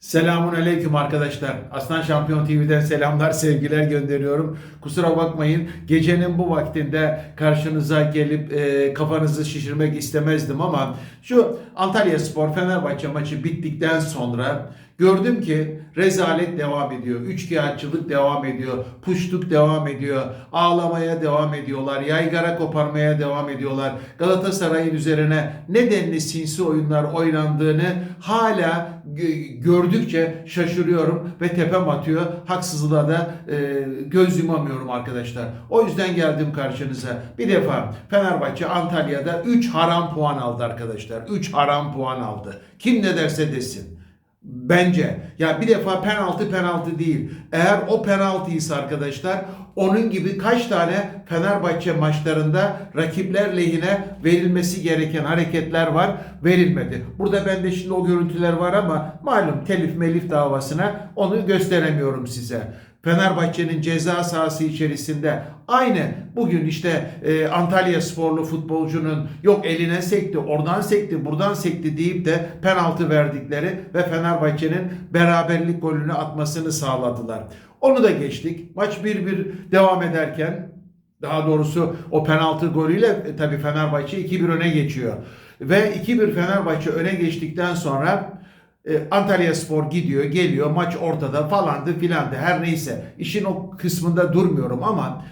Selamun aleyküm arkadaşlar. Aslan Şampiyon TV'den selamlar, sevgiler gönderiyorum. Kusura bakmayın gecenin bu vaktinde karşınıza gelip e, kafanızı şişirmek istemezdim ama şu Antalya Spor Fenerbahçe maçı bittikten sonra gördüm ki rezalet devam ediyor. Üçkağıtçılık devam ediyor. Puşluk devam ediyor. Ağlamaya devam ediyorlar. Yaygara koparmaya devam ediyorlar. Galatasaray'ın üzerine nedenli sinsi oyunlar oynandığını hala gö- gördükçe şaşırıyorum ve tepem atıyor. Haksızlığa da e, göz yumamıyorum arkadaşlar. O yüzden geldim karşınıza. Bir defa Fenerbahçe Antalya'da 3 haram puan aldı arkadaşlar. 3 haram puan aldı. Kim ne derse desin. Bence. Ya bir defa penaltı penaltı değil. Eğer o penaltıysa arkadaşlar onun gibi kaç tane Fenerbahçe maçlarında rakipler lehine verilmesi gereken hareketler var verilmedi. Burada bende şimdi o görüntüler var ama malum telif melif davasına onu gösteremiyorum size. Fenerbahçe'nin ceza sahası içerisinde aynı bugün işte e, Antalya sporlu futbolcunun yok eline sekti, oradan sekti, buradan sekti deyip de penaltı verdikleri ve Fenerbahçe'nin beraberlik golünü atmasını sağladılar. Onu da geçtik. Maç 1-1 devam ederken daha doğrusu o penaltı golüyle e, tabii Fenerbahçe 2-1 öne geçiyor. Ve 2-1 Fenerbahçe öne geçtikten sonra e, Antalya Spor gidiyor, geliyor, maç ortada falandı filandı her neyse. İşin o kısmında durmuyorum ama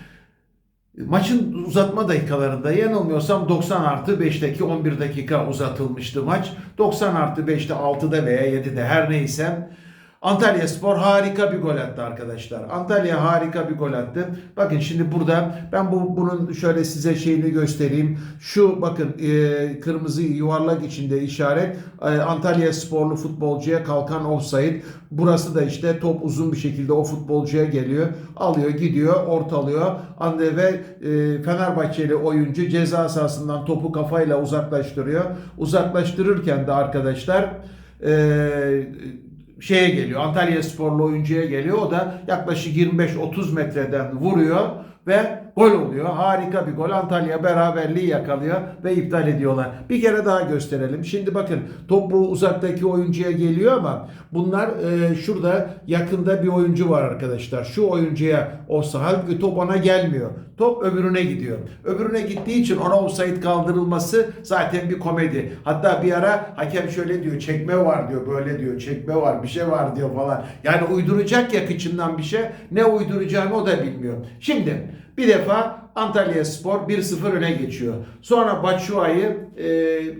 maçın uzatma dakikalarında yanılmıyorsam 90 artı 5'teki 11 dakika uzatılmıştı maç. 90 artı 5'te 6'da veya 7'de her neyse. Antalya Spor harika bir gol attı arkadaşlar. Antalya harika bir gol attı. Bakın şimdi burada ben bu bunun şöyle size şeyini göstereyim. Şu bakın e, kırmızı yuvarlak içinde işaret e, Antalya Sporlu futbolcuya kalkan offside. Burası da işte top uzun bir şekilde o futbolcuya geliyor. Alıyor gidiyor ortalıyor. Ande ve e, Fenerbahçeli oyuncu ceza sahasından topu kafayla uzaklaştırıyor. Uzaklaştırırken de arkadaşlar e, şeye geliyor. Antalya sporlu oyuncuya geliyor. O da yaklaşık 25-30 metreden vuruyor ve gol oluyor. Harika bir gol. Antalya beraberliği yakalıyor ve iptal ediyorlar. Bir kere daha gösterelim. Şimdi bakın top bu uzaktaki oyuncuya geliyor ama bunlar e, şurada yakında bir oyuncu var arkadaşlar. Şu oyuncuya olsa halbuki top ona gelmiyor. Top öbürüne gidiyor. Öbürüne gittiği için ona offside kaldırılması zaten bir komedi. Hatta bir ara hakem şöyle diyor çekme var diyor böyle diyor çekme var bir şey var diyor falan. Yani uyduracak ya kıçından bir şey ne uyduracağını o da bilmiyor. Şimdi bir defa Antalya Spor 1-0 öne geçiyor. Sonra Batshuayi e,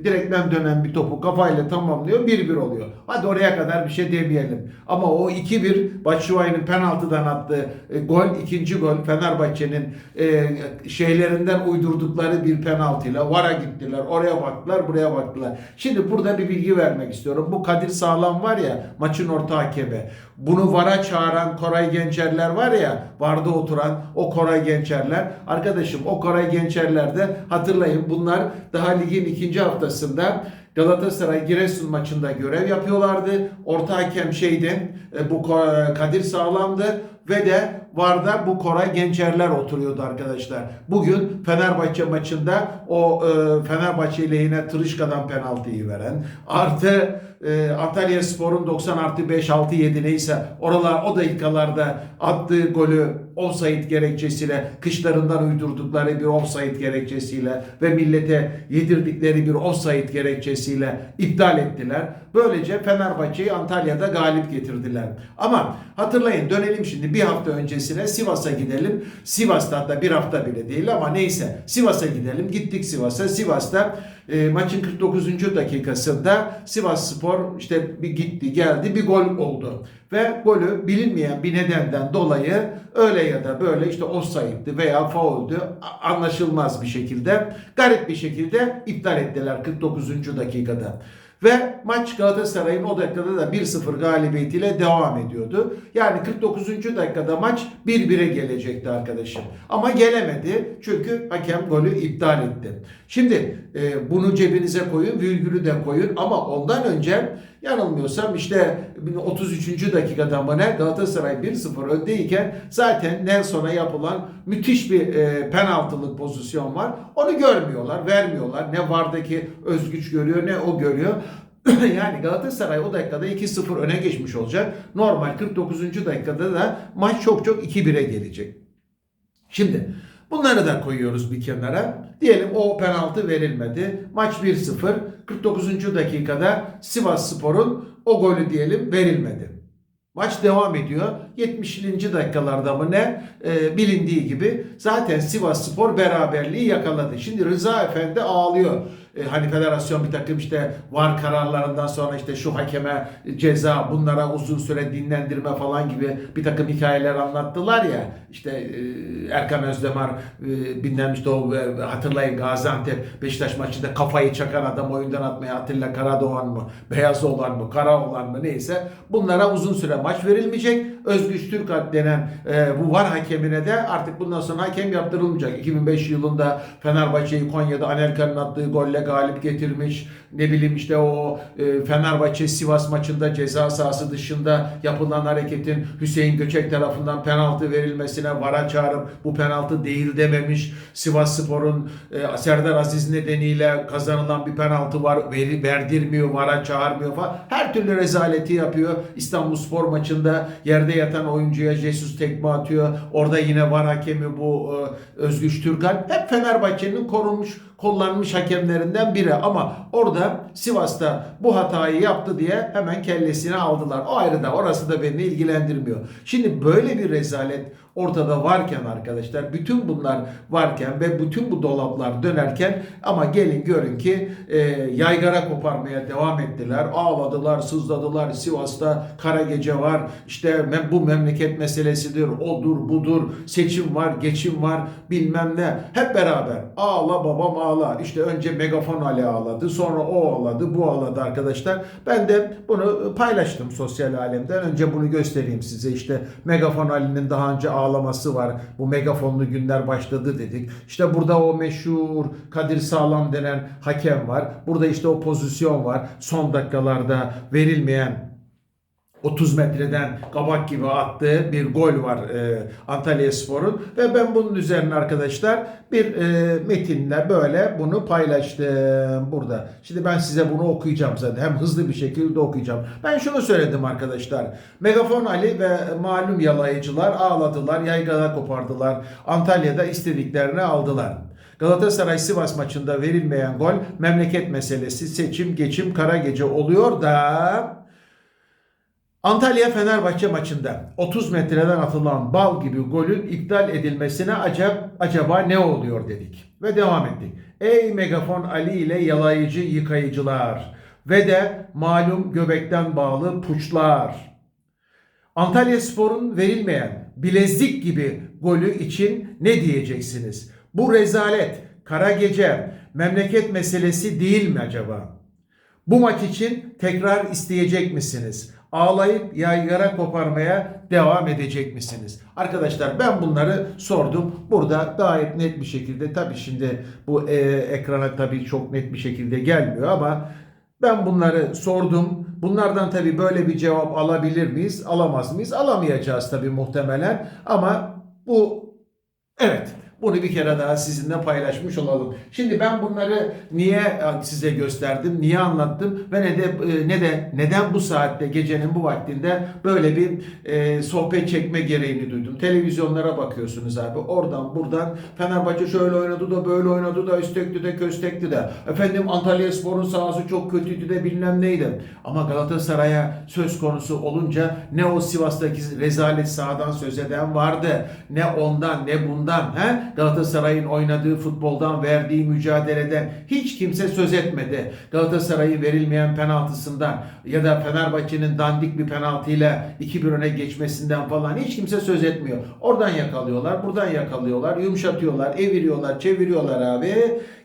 direkten dönen bir topu kafayla tamamlıyor 1-1 oluyor. Hadi oraya kadar bir şey demeyelim. Ama o 2-1 Batshuayi'nin penaltıdan attığı e, gol ikinci gol Fenerbahçe'nin e, şeylerinden uydurdukları bir penaltıyla VAR'a gittiler. Oraya baktılar buraya baktılar. Şimdi burada bir bilgi vermek istiyorum. Bu Kadir Sağlam var ya maçın orta hakemi. Bunu VAR'a çağıran Koray Gençerler var ya VAR'da oturan o Koray Gençerler. Arkadaşım o Koray Gençerler de hatırlayın bunlar daha ligin ikinci haftasında Galatasaray Giresun maçında görev yapıyorlardı. Orta hakem şeydi e, bu Ko- Kadir Sağlam'dı ve de Varda bu Koray Gençerler oturuyordu arkadaşlar. Bugün Fenerbahçe maçında o e, Fenerbahçe lehine Tırışka'dan penaltıyı veren artı e, Antalya Spor'un 90 artı 5 6 7 neyse oralar o dakikalarda attığı golü offside gerekçesiyle kışlarından uydurdukları bir offside gerekçesiyle ve millete yedirdikleri bir offside gerekçesiyle iptal ettiler. Böylece Fenerbahçe'yi Antalya'da galip getirdiler. Ama hatırlayın dönelim şimdi bir hafta öncesine Sivas'a gidelim. Sivas'ta hatta bir hafta bile değil ama neyse Sivas'a gidelim. Gittik Sivas'a. Sivas'ta e, maçın 49. dakikasında Sivas Spor işte bir gitti geldi bir gol oldu. Ve golü bilinmeyen bir nedenden dolayı öyle ya da böyle işte offside'di veya fauldü anlaşılmaz bir şekilde garip bir şekilde iptal ettiler 49. dakikada. Ve maç Galatasaray'ın o dakikada da 1-0 galibiyetiyle devam ediyordu. Yani 49. dakikada maç 1-1'e gelecekti arkadaşım. Ama gelemedi çünkü hakem golü iptal etti. Şimdi e, bunu cebinize koyun, virgülü de koyun ama ondan önce yanılmıyorsam işte 33. dakikada mı ne Galatasaray 1-0 öndeyken zaten Nelson'a yapılan müthiş bir e, penaltılık pozisyon var. Onu görmüyorlar, vermiyorlar. Ne vardaki Özgüç görüyor ne o görüyor. yani Galatasaray o dakikada 2-0 öne geçmiş olacak. Normal 49. dakikada da maç çok çok 2-1'e gelecek. Şimdi bunları da koyuyoruz bir kenara. Diyelim o penaltı verilmedi. Maç 1-0. 49. dakikada Sivas Spor'un o golü diyelim verilmedi. Maç devam ediyor. 70. dakikalarda mı ne? Ee, bilindiği gibi zaten Sivas Spor beraberliği yakaladı. Şimdi Rıza Efendi ağlıyor. Ee, hani federasyon bir takım işte var kararlarından sonra işte şu hakeme ceza bunlara uzun süre dinlendirme falan gibi bir takım hikayeler anlattılar ya. İşte e, Erkan Özdemir e, bilmem o e, hatırlayın Gaziantep Beşiktaş maçında kafayı çakan adam oyundan atmaya Atilla Karadoğan mı Beyaz olan mı Kara olan mı neyse bunlara uzun süre maç verilmeyecek. Özgüç Türkalp denen e, bu var hakemine de artık bundan sonra hakem yaptırılmayacak. 2005 yılında Fenerbahçe'yi Konya'da Anelka'nın attığı golle galip getirmiş. Ne bileyim işte o e, Fenerbahçe Sivas maçında ceza sahası dışında yapılan hareketin Hüseyin Göçek tarafından penaltı verilmesine vara çağırıp bu penaltı değil dememiş. Sivas Spor'un e, Serdar Aziz nedeniyle kazanılan bir penaltı var. Veri, verdirmiyor, vara çağırmıyor falan. Her türlü rezaleti yapıyor. İstanbul Spor maçında yerde yatan oyuncuya Jesus tekme atıyor. Orada yine var hakemi bu e, Özgüç Türkan. Hep Fenerbahçe'nin korunmuş, kullanmış hakemlerinden biri ama orada Sivas'ta bu hatayı yaptı diye hemen kellesini aldılar. O ayrı da orası da beni ilgilendirmiyor. Şimdi böyle bir rezalet ortada varken arkadaşlar bütün bunlar varken ve bütün bu dolaplar dönerken ama gelin görün ki e, yaygara koparmaya devam ettiler. Ağladılar, sızladılar. Sivas'ta kara gece var. İşte bu memleket meselesidir. Odur, budur. Seçim var, geçim var. Bilmem ne. Hep beraber ağla babam ağla. İşte önce Megafon Ali ağladı. Sonra o ağladı, bu ağladı arkadaşlar. Ben de bunu paylaştım sosyal alemden. Önce bunu göstereyim size. İşte Megafon Ali'nin daha önce ağlaması var. Bu megafonlu günler başladı dedik. İşte burada o meşhur Kadir Sağlam denen hakem var. Burada işte o pozisyon var. Son dakikalarda verilmeyen 30 metreden kabak gibi attığı bir gol var e, Antalya Spor'un ve ben bunun üzerine arkadaşlar bir e, metinle böyle bunu paylaştım burada. Şimdi ben size bunu okuyacağım zaten hem hızlı bir şekilde okuyacağım. Ben şunu söyledim arkadaşlar. Megafon Ali ve malum yalayıcılar ağladılar, yaygara kopardılar. Antalya'da istediklerini aldılar. Galatasaray Sivas maçında verilmeyen gol memleket meselesi, seçim, geçim, kara gece oluyor da Antalya Fenerbahçe maçında 30 metreden atılan bal gibi golün iptal edilmesine acaba, acaba ne oluyor dedik. Ve devam ettik. Ey megafon Ali ile yalayıcı yıkayıcılar ve de malum göbekten bağlı puçlar. Antalya Spor'un verilmeyen bilezik gibi golü için ne diyeceksiniz? Bu rezalet, kara gece, memleket meselesi değil mi acaba? Bu maç için tekrar isteyecek misiniz? Ağlayıp yaygara koparmaya devam edecek misiniz? Arkadaşlar ben bunları sordum. Burada gayet net bir şekilde tabii şimdi bu e, ekrana tabii çok net bir şekilde gelmiyor ama ben bunları sordum. Bunlardan tabii böyle bir cevap alabilir miyiz? Alamaz mıyız? Alamayacağız tabii muhtemelen. Ama bu evet bunu bir kere daha sizinle paylaşmış olalım. Şimdi ben bunları niye size gösterdim, niye anlattım ve ne de e, ne de neden bu saatte gecenin bu vaktinde böyle bir e, sohbet çekme gereğini duydum. Televizyonlara bakıyorsunuz abi. Oradan buradan Fenerbahçe şöyle oynadı da böyle oynadı da istekli de köstekli de. Efendim Antalya Spor'un sahası çok kötüydü de bilmem neydi. Ama Galatasaray'a söz konusu olunca ne o Sivas'taki rezalet sahadan söz eden vardı. Ne ondan ne bundan. He? Galatasaray'ın oynadığı futboldan, verdiği mücadeleden hiç kimse söz etmedi. Galatasaray'ın verilmeyen penaltısından ya da Fenerbahçe'nin dandik bir penaltıyla 2-1 öne geçmesinden falan hiç kimse söz etmiyor. Oradan yakalıyorlar, buradan yakalıyorlar, yumuşatıyorlar, eviriyorlar, çeviriyorlar abi.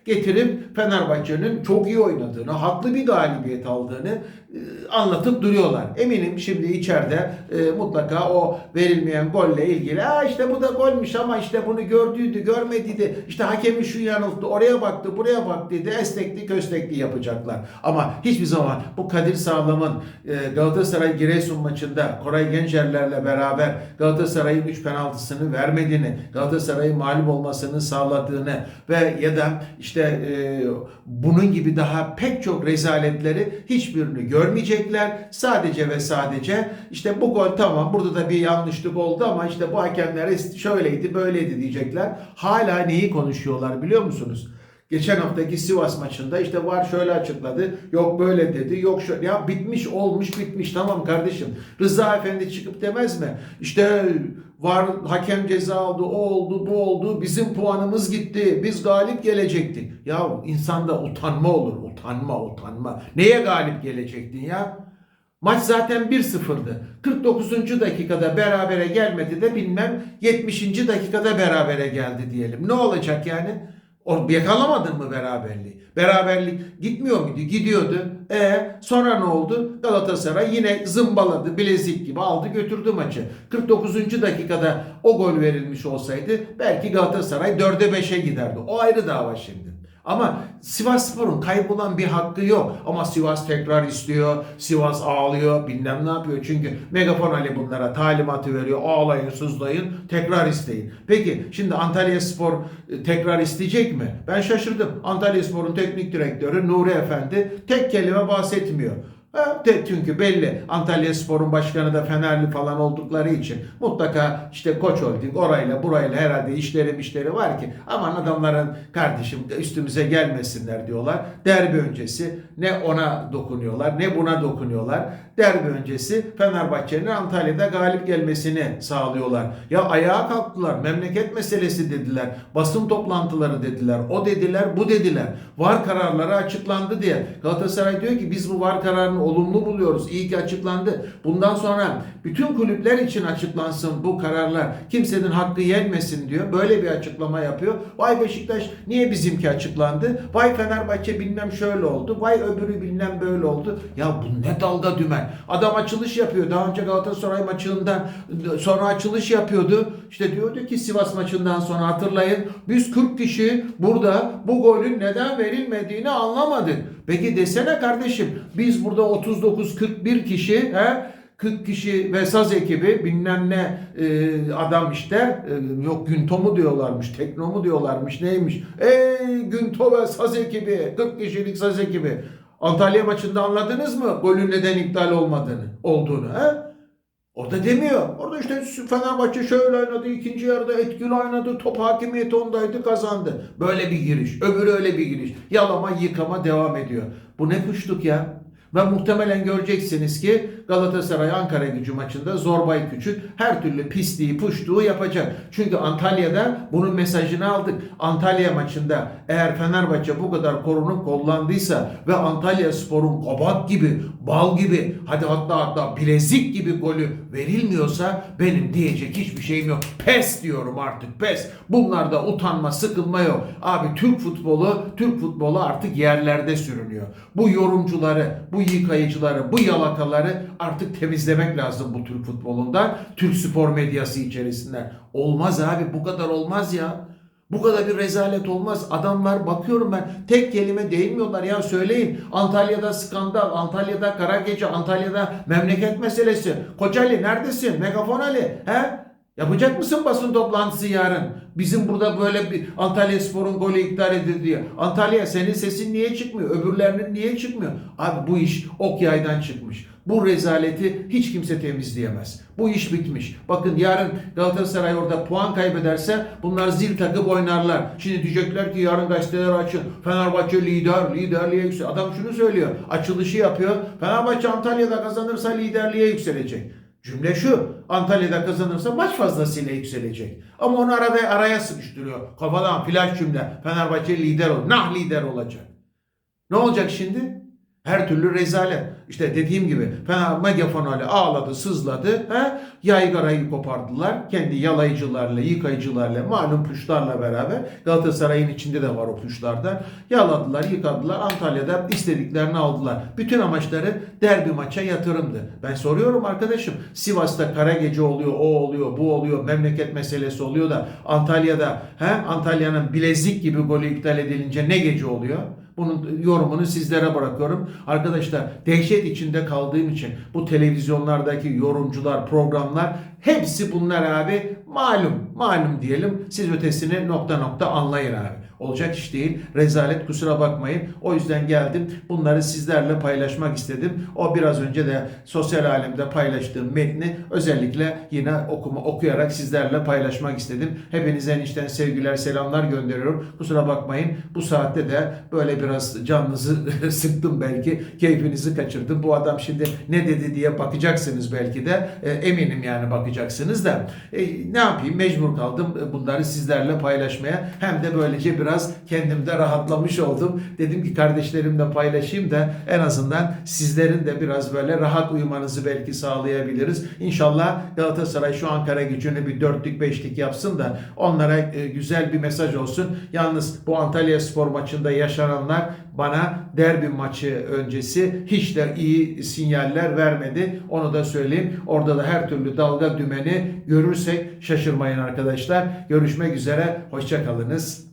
Getirip Fenerbahçe'nin çok iyi oynadığını, haklı bir galibiyet aldığını e, anlatıp duruyorlar. Eminim şimdi içeride e, mutlaka o verilmeyen golle ilgili ha işte bu da golmüş ama işte bunu gördüydü, görmediydi. İşte hakemi şu yanılttı, oraya baktı, buraya baktı dedi. Estekli, köstekli yapacaklar. Ama hiçbir zaman bu Kadir Sağlam'ın e, Galatasaray Giresun maçında Koray Gencerlerle beraber Galatasaray'ın 3 penaltısını vermediğini, Galatasaray'ın mağlup olmasını sağladığını ve ya da işte işte e, bunun gibi daha pek çok rezaletleri hiçbirini görmeyecekler. Sadece ve sadece işte bu gol tamam burada da bir yanlışlık oldu ama işte bu hakemler şöyleydi böyleydi diyecekler. Hala neyi konuşuyorlar biliyor musunuz? Geçen haftaki Sivas maçında işte var şöyle açıkladı. Yok böyle dedi. Yok şöyle. Ya bitmiş olmuş bitmiş. Tamam kardeşim. Rıza Efendi çıkıp demez mi? İşte var hakem ceza aldı. O oldu bu oldu. Bizim puanımız gitti. Biz galip gelecektik. Ya insanda utanma olur. Utanma utanma. Neye galip gelecektin ya? Maç zaten 1-0'dı. 49. dakikada berabere gelmedi de bilmem 70. dakikada berabere geldi diyelim. Ne olacak yani? O yakalamadın mı beraberliği? Beraberlik gitmiyor muydu? Gidiyordu. E sonra ne oldu? Galatasaray yine zımbaladı. Bilezik gibi aldı götürdü maçı. 49. dakikada o gol verilmiş olsaydı belki Galatasaray 4'e 5'e giderdi. O ayrı dava şimdi. Ama Sivas Spor'un kaybolan bir hakkı yok. Ama Sivas tekrar istiyor. Sivas ağlıyor. Bilmem ne yapıyor. Çünkü Megafon Ali bunlara talimatı veriyor. Ağlayın, sızlayın. Tekrar isteyin. Peki şimdi Antalya Spor e, tekrar isteyecek mi? Ben şaşırdım. Antalya Spor'un teknik direktörü Nuri Efendi tek kelime bahsetmiyor. De- Çünkü belli Antalya Spor'un başkanı da Fenerli falan oldukları için mutlaka işte Koç Holding orayla burayla herhalde işleri işleri var ki aman adamların kardeşim üstümüze gelmesinler diyorlar. Derbi öncesi ne ona dokunuyorlar ne buna dokunuyorlar. Derbi öncesi Fenerbahçe'nin Antalya'da galip gelmesini sağlıyorlar. Ya ayağa kalktılar memleket meselesi dediler. Basın toplantıları dediler. O dediler bu dediler. Var kararları açıklandı diye. Galatasaray diyor ki biz bu var kararını olumlu buluyoruz. İyi ki açıklandı. Bundan sonra bütün kulüpler için açıklansın bu kararlar. Kimsenin hakkı yenmesin diyor. Böyle bir açıklama yapıyor. Vay Beşiktaş niye bizimki açıklandı? Vay Fenerbahçe bilmem şöyle oldu. Vay öbürü bilmem böyle oldu. Ya bu ne dalga dümen. Adam açılış yapıyor. Daha önce Galatasaray maçından sonra açılış yapıyordu. İşte diyordu ki Sivas maçından sonra hatırlayın. Biz 40 kişi burada bu golün neden verilmediğini anlamadık. Peki desene kardeşim biz burada 39-41 kişi he? 40 kişi ve saz ekibi bilmem ne e, adam işte e, yok Günto mu diyorlarmış tekno mu diyorlarmış neymiş ey Günto ve saz ekibi 40 kişilik saz ekibi Antalya maçında anladınız mı golün neden iptal olmadığını olduğunu he? Orada demiyor. Orada işte Fenerbahçe şöyle oynadı, ikinci yarıda etkili oynadı, top hakimiyeti ondaydı, kazandı. Böyle bir giriş. Öbürü öyle bir giriş. Yalama, yıkama devam ediyor. Bu ne kuşluk ya? Ve muhtemelen göreceksiniz ki Galatasaray Ankara gücü maçında Zorbay Küçük her türlü pisliği puştuğu yapacak. Çünkü Antalya'da bunun mesajını aldık. Antalya maçında eğer Fenerbahçe bu kadar korunup kollandıysa ve Antalya Spor'un kabak gibi, bal gibi hadi hatta hatta bilezik gibi golü verilmiyorsa benim diyecek hiçbir şeyim yok. Pes diyorum artık pes. Bunlarda utanma, sıkılma yok. Abi Türk futbolu, Türk futbolu artık yerlerde sürünüyor. Bu yorumcuları, bu yıkayıcıları, bu yalakaları artık temizlemek lazım bu Türk futbolundan. Türk spor medyası içerisinden. Olmaz abi bu kadar olmaz ya. Bu kadar bir rezalet olmaz. Adamlar bakıyorum ben tek kelime değinmiyorlar ya söyleyin. Antalya'da skandal, Antalya'da kara gece, Antalya'da memleket meselesi. Kocaeli neredesin? Megafon Ali. He? Yapacak mısın basın toplantısı yarın? Bizim burada böyle bir Antalya Spor'un golü iptal edildi diye. Antalya senin sesin niye çıkmıyor? Öbürlerinin niye çıkmıyor? Abi bu iş ok yaydan çıkmış. Bu rezaleti hiç kimse temizleyemez. Bu iş bitmiş. Bakın yarın Galatasaray orada puan kaybederse bunlar zil takıp oynarlar. Şimdi diyecekler ki yarın gazeteler açın. Fenerbahçe lider, liderliğe yüksel. Adam şunu söylüyor. Açılışı yapıyor. Fenerbahçe Antalya'da kazanırsa liderliğe yükselecek. Cümle şu. Antalya'da kazanırsa maç fazlasıyla yükselecek. Ama onu arada araya sıkıştırıyor. Kafadan flash cümle. Fenerbahçe lider ol. Nah lider olacak. Ne olacak şimdi? Her türlü rezalet. İşte dediğim gibi Fener megafon Ali ağladı, sızladı. He? Yaygarayı kopardılar. Kendi yalayıcılarla, yıkayıcılarla, malum puşlarla beraber. Galatasaray'ın içinde de var o puşlardan. Yaladılar, yıkadılar. Antalya'da istediklerini aldılar. Bütün amaçları derbi maça yatırımdı. Ben soruyorum arkadaşım. Sivas'ta kara gece oluyor, o oluyor, bu oluyor, memleket meselesi oluyor da Antalya'da he? Antalya'nın bilezik gibi golü iptal edilince ne gece oluyor? Bunun yorumunu sizlere bırakıyorum. Arkadaşlar dehşet içinde kaldığım için bu televizyonlardaki yorumcular, programlar hepsi bunlar abi malum, malum diyelim. Siz ötesini nokta nokta anlayın abi. Olacak iş değil. Rezalet kusura bakmayın. O yüzden geldim. Bunları sizlerle paylaşmak istedim. O biraz önce de sosyal alemde paylaştığım metni özellikle yine okuma okuyarak sizlerle paylaşmak istedim. Hepinize içten sevgiler, selamlar gönderiyorum. Kusura bakmayın. Bu saatte de böyle biraz canınızı sıktım belki. Keyfinizi kaçırdım. Bu adam şimdi ne dedi diye bakacaksınız belki de. E, eminim yani bakacaksınız da. E, ne yapayım? Mecbur kaldım e, bunları sizlerle paylaşmaya. Hem de böylece biraz kendimde rahatlamış oldum. Dedim ki kardeşlerimle paylaşayım da en azından sizlerin de biraz böyle rahat uyumanızı belki sağlayabiliriz. İnşallah Galatasaray şu Ankara gücünü bir dörtlük beşlik yapsın da onlara e, güzel bir mesaj olsun. Yalnız bu Antalya Spor maçında yaşananlar bana derbi maçı öncesi hiç de iyi sinyaller vermedi. Onu da söyleyeyim. Orada da her türlü dalga dümeni görürsek şaşırmayın arkadaşlar. Görüşmek üzere. Hoşçakalınız.